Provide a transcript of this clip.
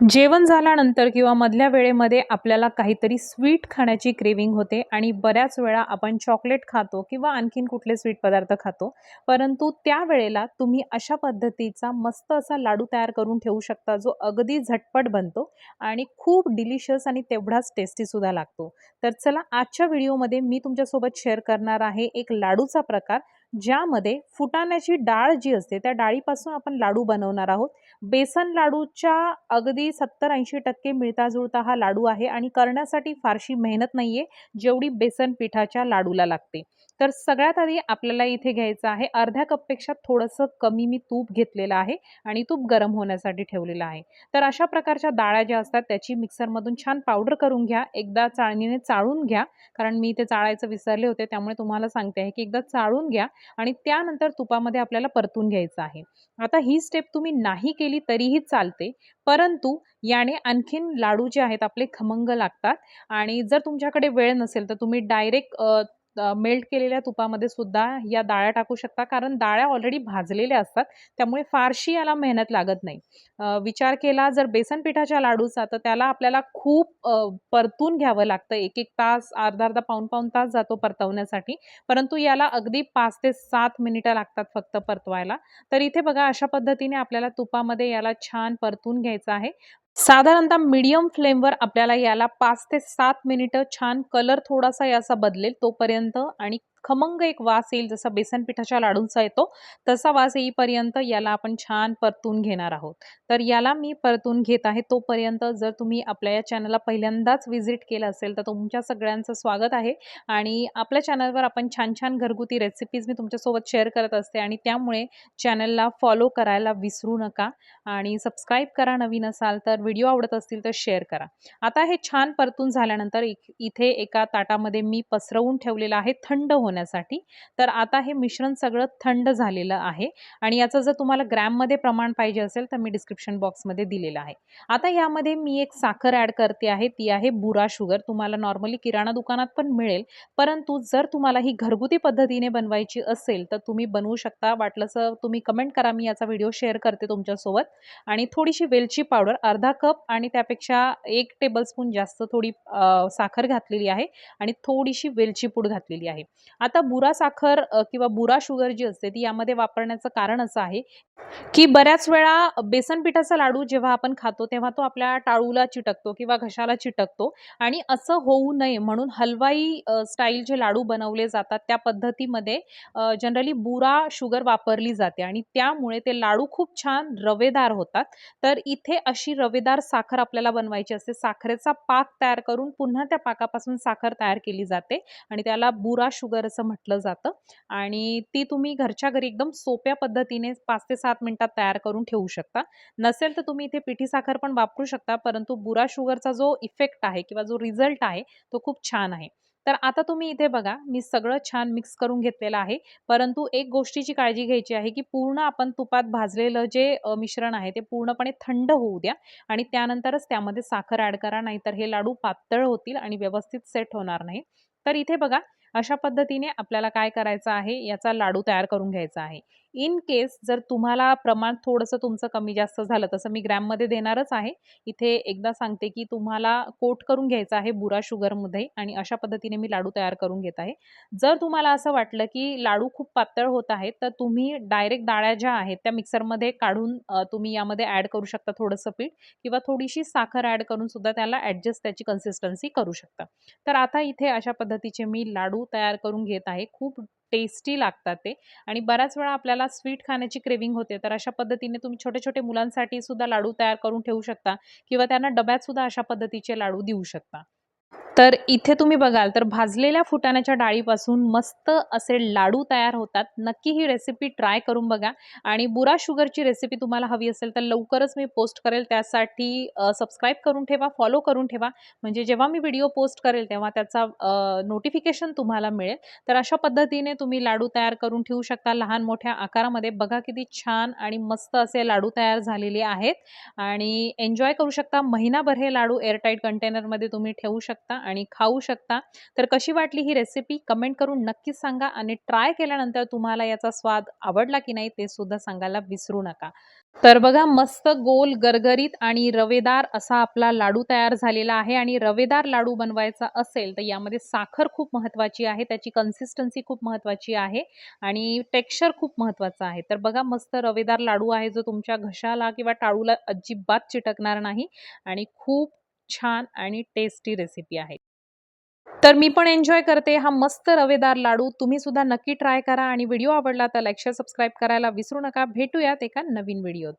जेवण झाल्यानंतर किंवा मधल्या वेळेमध्ये आपल्याला काहीतरी स्वीट खाण्याची क्रेविंग होते आणि बऱ्याच वेळा आपण चॉकलेट खातो किंवा आणखीन कुठले स्वीट पदार्थ खातो. परंतु त्यावेळेला तुम्ही अशा पद्धतीचा मस्त असा लाडू तयार करून ठेवू शकता जो अगदी झटपट बनतो आणि खूप डिलिशियस आणि तेवढाच टेस्टीसुद्धा लागतो. तर चला आजच्या व्हिडिओमध्ये मी तुमच्यासोबत शेअर करणार आहे एक लाडूचा प्रकार. ज्यामध्ये फुटाण्याची डाळ जी असते त्या डाळीपासून आपण लाडू बनवणार आहोत. बेसन लाडूच्या अगदी सत्तर ऐंशी टक्के मिळता जुळता हा लाडू आहे आणि करण्यासाठी फारशी मेहनत नाही आहे जेवढी बेसन पिठाच्या लाडूला लागते. तर सगळ्यात आधी आपल्याला इथे घ्यायचं आहे अर्ध्या कपपेक्षा थोडंसं कमी मी तूप घेतलेलं आहे आणि तूप गरम होण्यासाठी ठेवलेलं आहे. तर अशा प्रकारच्या डाळ्या ज्या असतात त्याची मिक्सरमधून छान पावडर करून घ्या एकदा चाळणीने चाळून घ्या कारण मी ते चाळायचं विसरले होते त्यामुळे तुम्हाला सांगते आहे की एकदा चाळून घ्या आणि त्यानंतर तुपामध्ये आपल्याला परतून घ्यायचं आहे. आता ही स्टेप तुम्ही नाही केली तरीही चालते परंतु याने आणखीन लाडू जे आहेत आपले खमंग लागतात. आणि जर तुमच्याकडे वेळ नसेल तर तुम्ही डायरेक्ट मेल्ट केलेल्या तुपामध्ये सुद्धा या डाळ्या टाकू शकता. कारण डाळ्या ऑलरेडी भाजलेल्या असतात. त्यामुळे फारशी याला मेहनत लागत नाही. अ, विचार केला जर बेसन पिठाच्या लाडूचा तर त्याला आपल्याला खूप अ, परतून घ्यावं लागतं. एक एक तास अर्धा अर्धा पाऊन पाऊन तास जातो परतवण्यासाठी. परंतु याला अगदी पाच ते सात मिनिटं लागतात फक्त परतवायला. तर इथे बघा अशा पद्धतीने आपल्याला तुपामध्ये याला छान परतून घ्यायचं आहे. साधारणतः मीडियम फ्लेमवर आपल्याला याला पाच ते सात मिनिटं छान कलर थोडासा याचा बदलेल तोपर्यंत आणि खमंग एक वास येईल जसा बेसन पिठाच्या लाडूंचा येतो तसा वास येईपर्यंत याला आपण छान परतून घेणार आहोत. तर याला मी परतून घेत आहे तोपर्यंत जर तुम्ही आपल्या या चॅनलला पहिल्यांदाच व्हिजिट केलं असेल तर तुमच्या सगळ्यांचं स्वागत आहे. आणि आपल्या चॅनलवर आपण छान छान घरगुती रेसिपीज मी तुमच्यासोबत शेअर करत असते आणि त्यामुळे चॅनलला फॉलो करायला विसरू नका आणि सबस्क्राईब करा नवीन असाल तर व्हिडिओ आवडत असतील तर शेअर करा. आता हे छान परतून झाल्यानंतर इथे एका ताटामध्ये मी पसरवून ठेवलेलं आहे थंड होण्यासाठी तर आता हे मिश्रण सगळं थंड झालेलं आहे आणि याचं जर तुम्हाला ग्रॅममध्ये प्रमाण पाहिजे असेल तर मी डिस्क्रिप्शन बॉक्समध्ये दिलेलं आहे. आता यामध्ये मी एक साखर ॲड करते आहे ती आहे बुरा शुगर तुम्हाला नॉर्मली किराणा दुकानात पण मिळेल परंतु जर तुम्हाला ही घरगुती पद्धतीने बनवायची असेल तर तुम्ही बनवू शकता. वाटलंसं तुम्ही कमेंट करा मी याचा व्हिडिओ शेअर करते तुमच्यासोबत. आणि थोडीशी वेलची पावडर अर्धा कप आणि त्यापेक्षा एक टेबलस्पून जास्त थोडी साखर घातलेली आहे आणि थोडीशी वेलची पूड घातलेली आहे. आता बुरा साखर किंवा बुरा शुगर जी असते ती यामध्ये वापरण्याचं कारण असं आहे की बऱ्याच वेळा बेसन पिठाचा लाडू जेव्हा आपण खातो तेव्हा तो आपल्या टाळूला चिटकतो किंवा घशाला चिटकतो आणि असं होऊ नये म्हणून हलवाई स्टाईल जे लाडू बनवले जातात त्या पद्धतीमध्ये जनरली बुरा शुगर वापरली जाते आणि त्यामुळे ते लाडू खूप छान रवेदार होतात. तर इथे अशी रवेदार साखर आपल्याला बनवायची असते. साखरेचा पाक तयार करून पुन्हा त्या पाकापासून साखर तयार केली जाते आणि त्याला बुरा शुगर असं म्हटलं जातं. आणि ती तुम्ही घरच्या घरी एकदम सोप्या पद्धतीने पाच ते सात मिनिटात तयार करून ठेवू शकता. नसेल तर तुम्ही इथे पिठी साखर पण वापरू शकता परंतु बुरा शुगरचा जो इफेक्ट आहे किंवा जो रिझल्ट आहे तो खूप छान आहे. तर आता तुम्ही इथे बघा मी सगळं छान मिक्स करून घेतलेलं आहे. परंतु एक गोष्टीची काळजी घ्यायची आहे की पूर्ण आपण तुपात भाजलेलं जे मिश्रण आहे ते पूर्णपणे थंड होऊ द्या. आणि त्यानंतरच त्यामध्ये साखर ॲड करा नाहीतर हे लाडू पातळ होतील आणि व्यवस्थित सेट होणार नाही. तर इथे बघा अशा पद्धतीने आपल्याला काय करायचं आहे? याचा लाडू तयार करून घ्यायचा आहे. इन केस जर तुम्हाला प्रमाण थोडंसं तुमचं कमी जास्त झालं तसं मी ग्रॅममध्ये देणारच आहे. इथे एकदा सांगते की तुम्हाला कोट करून घ्यायचं आहे बुरा शुगरमध्ये आणि अशा पद्धतीने मी लाडू तयार करून घेत आहे. जर तुम्हाला असं वाटलं की लाडू खूप पातळ होत आहेत तर तुम्ही डायरेक्ट डाळ्या ज्या आहेत त्या मिक्सरमध्ये काढून तुम्ही यामध्ये ॲड करू शकता थोडंसं पीठ किंवा थोडीशी साखर ॲड करून सुद्धा त्याला ॲडजस्ट त्याची कन्सिस्टन्सी करू शकता. तर आता इथे अशा पद्धतीचे मी लाडू तयार करून घेत आहे. खूप टेस्टी लागतात ते. आणि बऱ्याच वेळा आपल्याला स्वीट खाण्याची क्रेविंग होते तर अशा पद्धतीने तुम्ही छोटे छोटे मुलांसाठी सुद्धा लाडू तयार करून ठेवू शकता किंवा त्यांना डब्यात सुद्धा अशा पद्धतीचे लाडू देऊ शकता. तर इथे तुम्ही बघाल तर भाजलेल्या फुटाण्याच्या डाळीपासून मस्त असे लाडू तयार होतात. नक्की ही रेसिपी ट्राय करून बघा. आणि बुरा शुगरची रेसिपी तुम्हाला हवी असेल तर लवकरच मी पोस्ट करेल. त्यासाठी सबस्क्राईब करून ठेवा फॉलो करून ठेवा. म्हणजे जेव्हा मी व्हिडिओ पोस्ट करेल तेव्हा त्याचा नोटिफिकेशन तुम्हाला मिळेल. तर अशा पद्धतीने तुम्ही लाडू तयार करून ठेवू शकता लहान मोठ्या आकारामध्ये. बघा किती छान आणि मस्त असे लाडू तयार झालेले आहेत. आणि एन्जॉय करू शकता. महिनाभर हे लाडू एअरटाईट कंटेनरमध्ये तुम्ही ठेवू शकता. आणि खाऊ शकता. तर कशी वाटली ही रेसिपी कमेंट करून नक्कीच सांगा आणि ट्राय केल्यानंतर तुम्हाला याचा स्वाद आवडला की नाही ते सुद्धा सांगायला विसरू नका. तर बघा मस्त गोल गरगरीत आणि रवेदार असा आपला लाडू तयार झालेला आहे आणि रवेदार लाडू बनवायचा असेल तर यामध्ये साखर खूप महत्त्वाची आहे त्याची कन्सिस्टन्सी खूप महत्त्वाची आहे आणि टेक्स्चर खूप महत्त्वाचं आहे. तर बघा मस्त रवेदार लाडू आहे जो तुमच्या घशाला किंवा टाळूला अजिबात चिटकणार नाही आणि खूप छान आणि टेस्टी रेसिपी आहे. तर मी पण एन्जॉय करते. हा मस्त रवेदार लाडू तुम्ही सुद्धा नक्की ट्राय करा आणि व्हिडिओ आवडला तर लाईक शेअर सबस्क्राईब करायला विसरू नका. भेटूयात एका नवीन व्हिडिओत